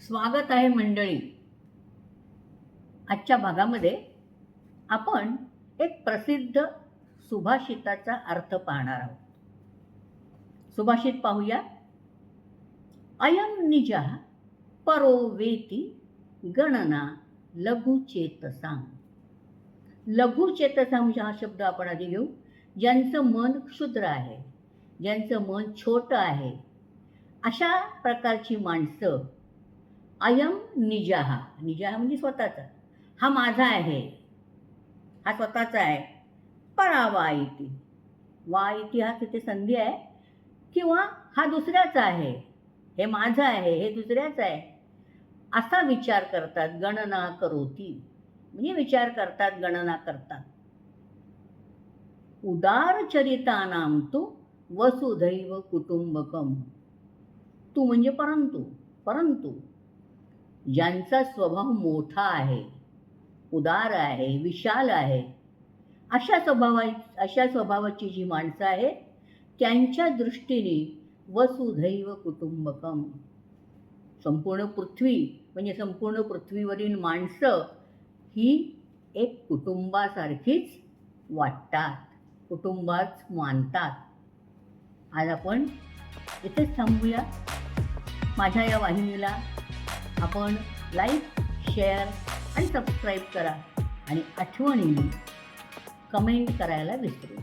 स्वागत आहे मंडळी. आजच्या भागामध्ये आपण एक प्रसिद्ध सुभाषिताचा अर्थ पाहणार आहोत. सुभाषित पाहूया. अयम निजा परो वेती गणना लघुचेतसां लघुचेतसा म्हणजे हा शब्द आपण आधी घेऊ. ज्यांचं मन क्षुद्र आहे ज्यांचं मन छोटं आहे अशा प्रकारची माणसं अयम निजाहा निजाहा म्हणजे स्वतःचा. हा माझा आहे. हा स्वतःचा आहे. परावा इति. वा इति हा तिथे संधी आहे. किंवा हा दुसऱ्याचा आहे. हे माझं आहे हे दुसऱ्याचं आहे. असा विचार करतात गणना करोती. म्हणजे विचार करतात गणना करतात. उदार चरितानाम तू वसुधैव कुटुंबकम. तू म्हणजे परंतु परंतु. ज्यांचा स्वभाव मोठा आहे उदार आहे विशाल आहे अशा स्वभावा अशा स्वभावाची जी माणसं आहेत त्यांच्या दृष्टीने वसुधैव कुटुंबकम. संपूर्ण पृथ्वी म्हणजे संपूर्ण पृथ्वीवरील माणसं ही एक कुटुंबासारखीच वाटतात कुटुंबात मानतात. आज आपण इथेच थांबूया. माझ्या या वाहिनीला आपण लाईक शेअर आणि सबस्क्राईब करा. आणि आठवणीने कमेंट करायला विसरू